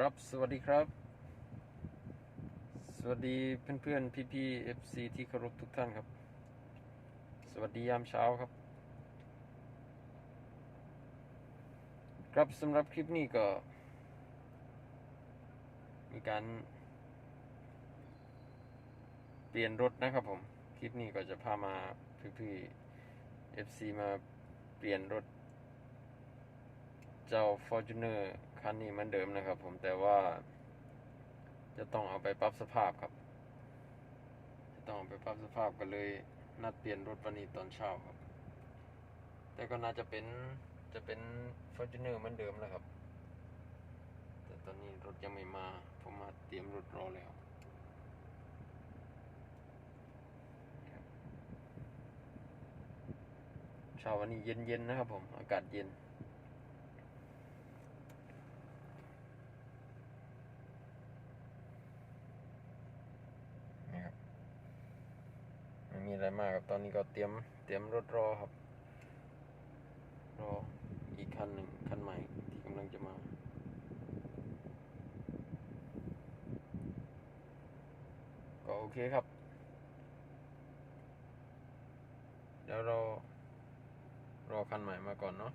ครับ สวัสดีครับ สวัสดีเพื่อนเพื่อนพี่พี่เอฟซีที่เคารพทุกท่านครับ สวัสดียามเช้าครับ ครับสำหรับคลิปนี้ก็ มีการ เปลี่ยนรถนะครับผม คลิปนี้ก็จะพามาพี่พี่เอฟซีมาเปลี่ยนรถ เจ้า Fortuner คันนี้เหมือนเดิมนะครับ ผมแต่ว่า จะต้องเอาไปปรับสภาพครับ จะต้องเอาไปปรับสภาพก็เลยนัดเปลี่ยนรถวันนี้ตอนเช้าครับ แต่ก็น่าจะเป็นจะเป็น Fortuner เหมือนเดิมนะครับ แต่ตอนนี้รถยังไม่มา ผมมาเตรียมรถรอแล้วเช้าวันนี้เย็นๆนะครับผม อากาศเย็นครับไม่มีอะไรมาก ครับตอนนี้ก็เตรียมเตรียมรถรอครับ รออีกคันหนึ่งคันใหม่ที่กำลังจะมาก็โอเคครับ เดี๋ยวรารอคันใหม่มาก่อนเนาะ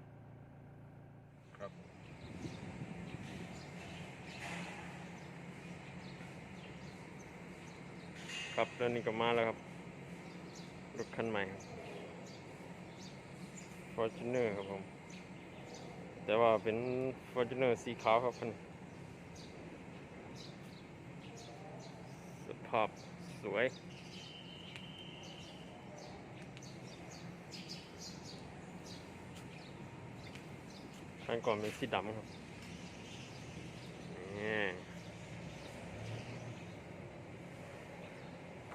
ครับครับแล้วนี่ก็มาแล้วครับ คันใหม่ครับ Fortuner ครับผม แต่ว่าเป็น Fortuner สีขาวครับคันสภาพสวยคันก่อนเป็นสีดำครับนี่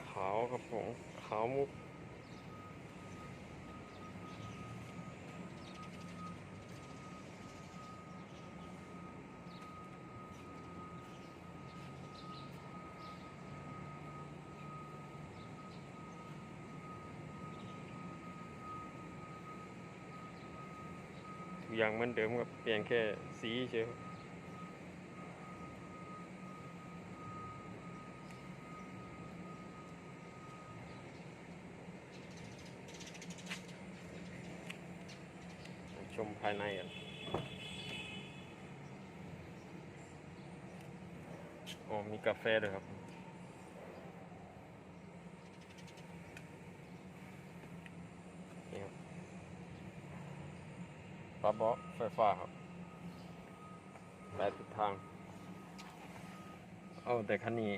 ขาวครับผมขาวมุก อย่างเหมือนเดิมครับเปลี่ยนแค่สีเฉยชมภายในกันโอ้มีกาแฟด้วยครับ นี่ครับ ปลาเบาะไฟฟ้าครับแปดทิศทาง เอาแต่คันนี้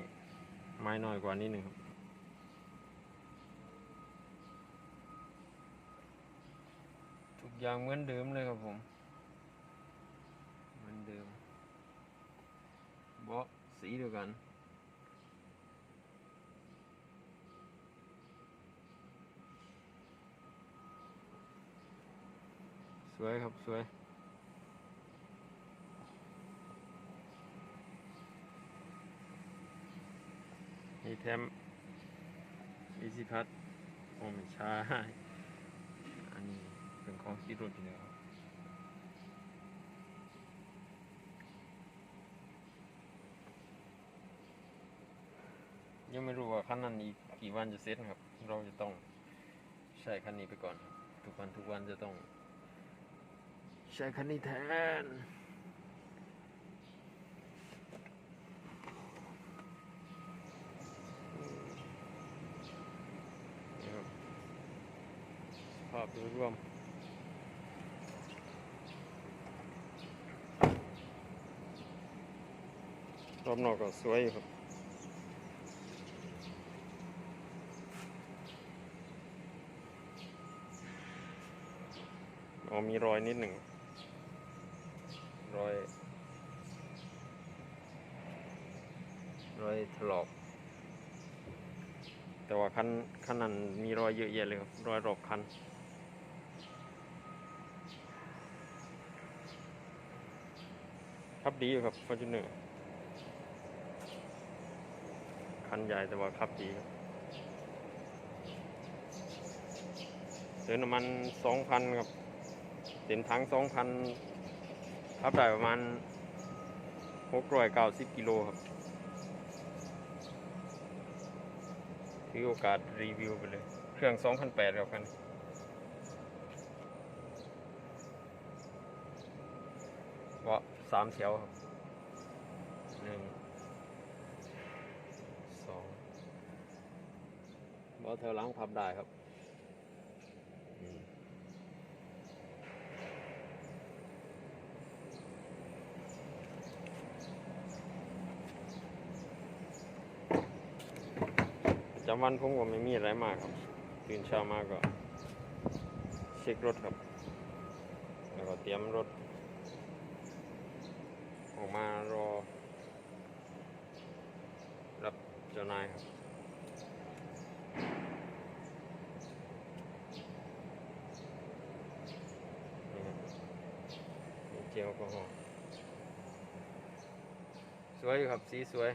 ไม้น้อยกว่านิดหนึ่งครับทุกอย่างเหมือนเดิมเลยครับผม เหมือนเดิมเบาะสีเดียวกัน สวยครับสวยมีแถมอีซีพัดโอ้ไม่ใช่อันนี้เป็นของที่รถอยู่แล้วครับยังไม่รู้ว่าคันนั้นอีกกี่วันจะเสร็จครับ เราจะต้องใช้คันนี้ไปก่อนทุกวันทุกวันจะต้อง ใช้คันนี้แทนนี่ครับสภาพโดยรวมรอบนอกก็สวยครับอ๋อมีรอยนิดหนึ่ง รอยรอยถลอก แต่ว่าคันคันนั้นมีรอยเยอะแยะเลยครับรอยรอบคันขับดีอยู่ครับฟอร์จูเนอร์คันใหญ่แต่ว่าขับดีครับเติมน้ำมันสองพันครับเต็มถังสองพัน ขับได้ประมาณหกร้อยเก้าสิบกิโลครับถือโอกาสรีวิวไปเลย เครื่องสองพันแปดครับกันเบาะสามแถวครับหนึ่งสองเบาะแถวหลังพับได้ครับอืมประ จำวันผมก็ไม่มีอะไรมากครับ ตื่นเช้ามาก็ เช็ครถครับ แล้วก็เตรียมรถ ออกมารอ รับเจ้านายครับนี่เจลแอลกอฮอล์สวยอยู่ครับ สีสวย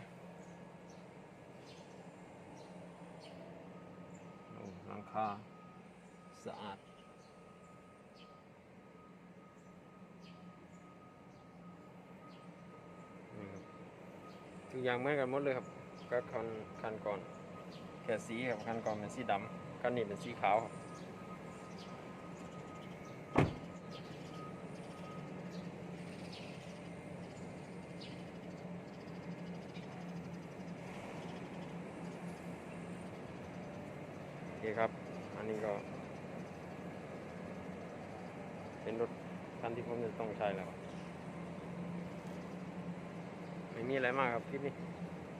โอ้หลัง คาสะอาด นี่ครับทุกอย่างเหมือนกันหมดเลยครับ ก็คันคันก่อนแค่สีครับคันก่อนเป็นสีดำคันนี้เป็นสีขาวครับโอเคครับ อันนี้ก็ เป็นรถคันที่ผมจะต้องใช้แล้วไม่มีอะไรมากครับคลิปนี้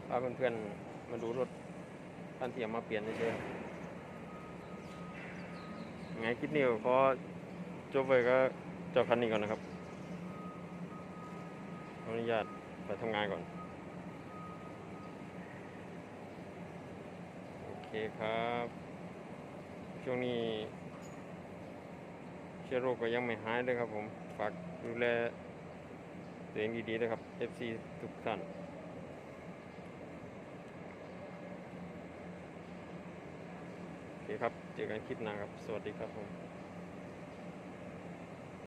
พาเพื่อนๆมาดูรถคันที่มาเปลี่ยนเฉยๆไงคลิปนี้ก็ขอจบไปก็เจ้าคันนี้ก่อนนะครับขออนุญาตไปทำงานก่อน โอเคครับ ช่วงนี้เชื้อโรคก็ยังไม่หายเลยครับผม ฝากดูแลตัวเองดีๆนะครับ FC ทุกท่านโอเคครับ เจอกันคลิปหน้าครับ สวัสดีครับผม